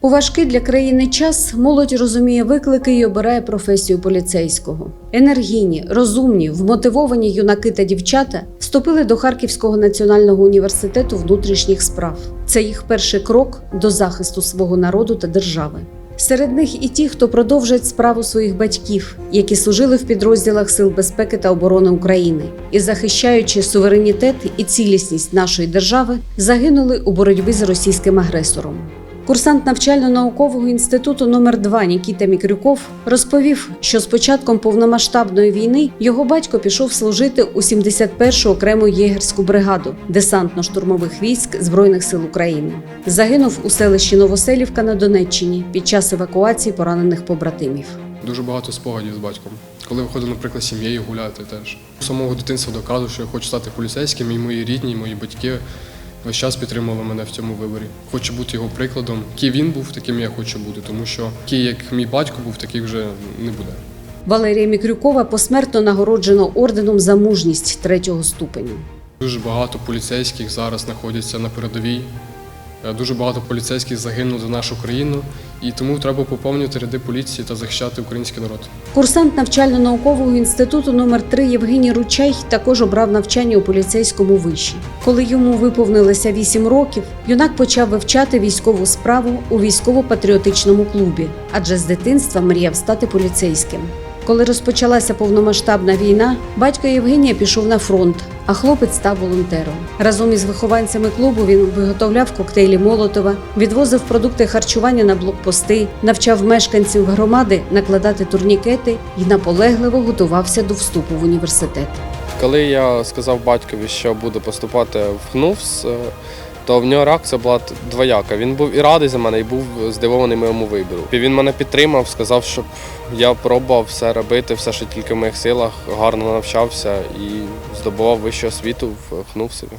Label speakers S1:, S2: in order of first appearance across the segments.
S1: У важкий для країни час молодь розуміє виклики і обирає професію поліцейського. Енергійні, розумні, вмотивовані юнаки та дівчата вступили до Харківського національного університету внутрішніх справ. Це їх перший крок до захисту свого народу та держави. Серед них і ті, хто продовжують справу своїх батьків, які служили в підрозділах Сил безпеки та оборони України і, захищаючи суверенітет і цілісність нашої держави, загинули у боротьбі з російським агресором. Курсант навчально-наукового інституту номер 2 Нікіта Мікрюков розповів, що з початком повномасштабної війни його батько пішов служити у 71-ту окрему єгерську бригаду десантно-штурмових військ Збройних сил України. Загинув у селищі Новоселівка на Донеччині під час евакуації поранених побратимів.
S2: Дуже багато спогадів з батьком. Коли виходив, наприклад, сім'єю гуляти теж. З самого дитинства доказував, що я хочу стати поліцейським, і мої рідні, і мої батьки весь час підтримували мене в цьому виборі. Хочу бути його прикладом. Який він був, таким я хочу бути, тому що такий, як мій батько був, такий вже не буде.
S1: Валерія Мікрюкова посмертно нагороджено орденом за мужність третього ступеню.
S2: Дуже багато поліцейських зараз знаходяться на передовій. Е, Дуже багато поліцейських загинуло за нашу країну, і тому треба поповнювати ряди поліції та захищати український народ.
S1: Курсант навчально-наукового інституту номер 3 Євгеній Ручай також обрав навчання у поліцейському виші. Коли йому виповнилося 8 років, юнак почав вивчати військову справу у військово-патріотичному клубі, адже з дитинства мріяв стати поліцейським. Коли розпочалася повномасштабна війна, батько Євгенія пішов на фронт, а хлопець став волонтером. Разом із вихованцями клубу він виготовляв коктейлі Молотова, відвозив продукти харчування на блокпости, навчав мешканців громади накладати турнікети і наполегливо готувався до вступу в університет.
S3: Коли я сказав батькові, що буду поступати в ХНУФС, е, то в нього реакція була двояка. Він був і радий за мене, і був здивований моєму вибору. Він мене підтримав, сказав, щоб я пробував все робити, все, що тільки в моїх силах, гарно навчався і здобував вищу освіту вхнув ХНУФСові.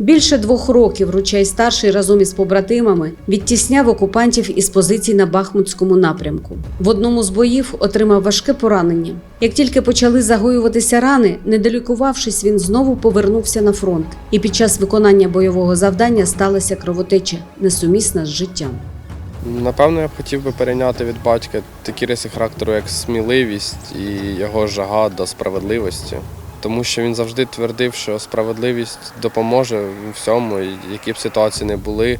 S1: Більше двох років Ручай старший разом із побратимами відтісняв окупантів із позицій на Бахмутському напрямку. В одному з боїв отримав важке поранення. Як тільки почали загоюватися рани, не долікувавшись, він знову повернувся на фронт. І під час виконання бойового завдання сталася кровотеча, несумісна з життям.
S3: Напевно, я б хотів би перейняти від батька такі риси характеру, як сміливість і його жага до справедливості. Тому що він завжди твердив, що справедливість допоможе всьому, які б ситуації не були.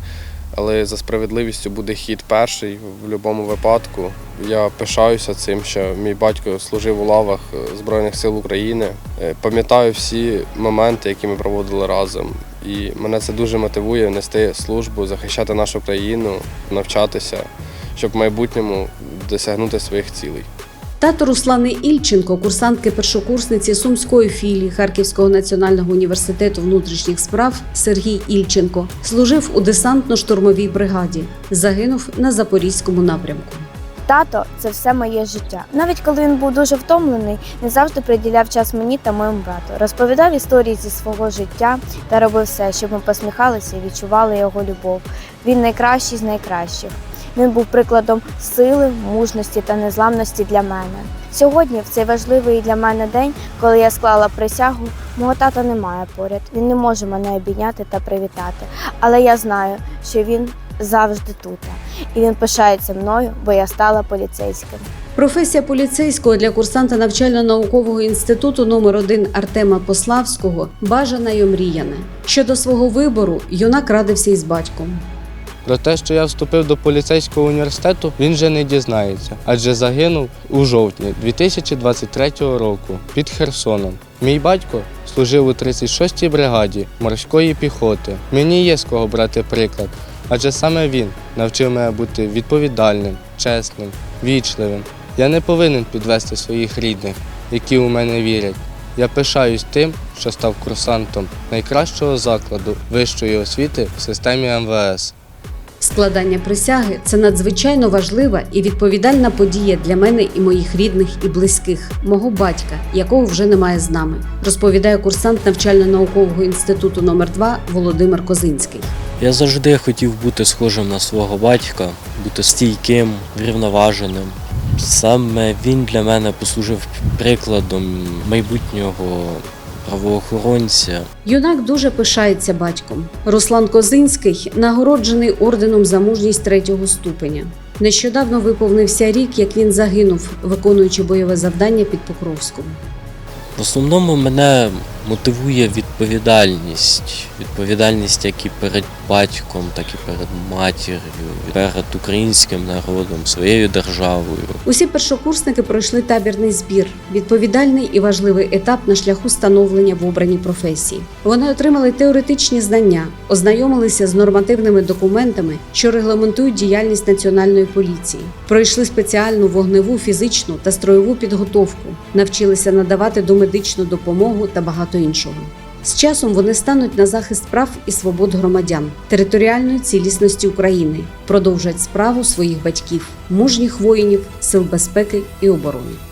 S3: Але за справедливістю буде хід перший в будь-якому випадку. Я пишаюся цим, що мій батько служив у лавах Збройних сил України. Е, Пам'ятаю всі моменти, які ми проводили разом. І мене це дуже мотивує нести службу, захищати нашу країну, навчатися, щоб в майбутньому досягнути своїх цілей.
S1: Тато Руслани Ільченко, курсантки першокурсниці Сумської філії Харківського національного університету внутрішніх справ Сергій Ільченко, служив у десантно-штурмовій бригаді. Загинув на запорізькому напрямку.
S4: Тато це все моє життя. Навіть коли він був дуже втомлений, він завжди приділяв час мені та моєму брату, розповідав історії зі свого життя та робив все, щоб ми посміхалися і відчували його любов. Він найкращий з найкращих. Він був прикладом сили, мужності та незламності для мене. Сьогодні, в цей важливий для мене день, коли я склала присягу, мого тата немає поряд. Він не може мене обійняти та привітати. Але я знаю, що він завжди тут. І він пишається мною, бо я стала поліцейським.
S1: Професія поліцейського для курсанта навчально-наукового інституту номер 1 Артема Пославського бажана й омріяна. Щодо свого вибору, юнак радився із батьком.
S5: Про те, що я вступив до поліцейського університету, він вже не дізнається, адже загинув у жовтні 2023 року під Херсоном. Мій батько служив у 36-й бригаді морської піхоти. Мені є з кого брати приклад, адже саме він навчив мене бути відповідальним, чесним, вічливим. Я не повинен підвести своїх рідних, які у мене вірять. Я пишаюсь тим, що став курсантом найкращого закладу вищої освіти в системі МВС.
S1: Складання присяги це надзвичайно важлива і відповідальна подія для мене і моїх рідних і близьких, мого батька, якого вже немає з нами, розповідає курсант навчально-наукового інституту номер 2 Володимир Козинський.
S6: Я завжди хотів бути схожим на свого батька, бути стійким, врівноваженим. Саме він для мене послужив прикладом майбутнього правоохоронці.
S1: Юнак дуже пишається батьком. Руслан Козинський нагороджений орденом за мужність третього ступеня. Нещодавно виповнився рік, як він загинув, виконуючи бойове завдання під Покровськом.
S6: В основному мене мотивує відповідальність. Відповідальність як і перед батьком, так і перед матір'ю, перед українським народом, своєю державою.
S1: Усі першокурсники пройшли табірний збір, відповідальний і важливий етап на шляху становлення в обраній професії. Вони отримали теоретичні знання, ознайомилися з нормативними документами, що регламентують діяльність національної поліції, пройшли спеціальну вогневу, фізичну та строєву підготовку, навчилися надавати домедичну допомогу та багато іншого. З часом вони стануть на захист прав і свобод громадян, територіальної цілісності України, продовжать справу своїх батьків, мужніх воїнів, сил безпеки і оборони.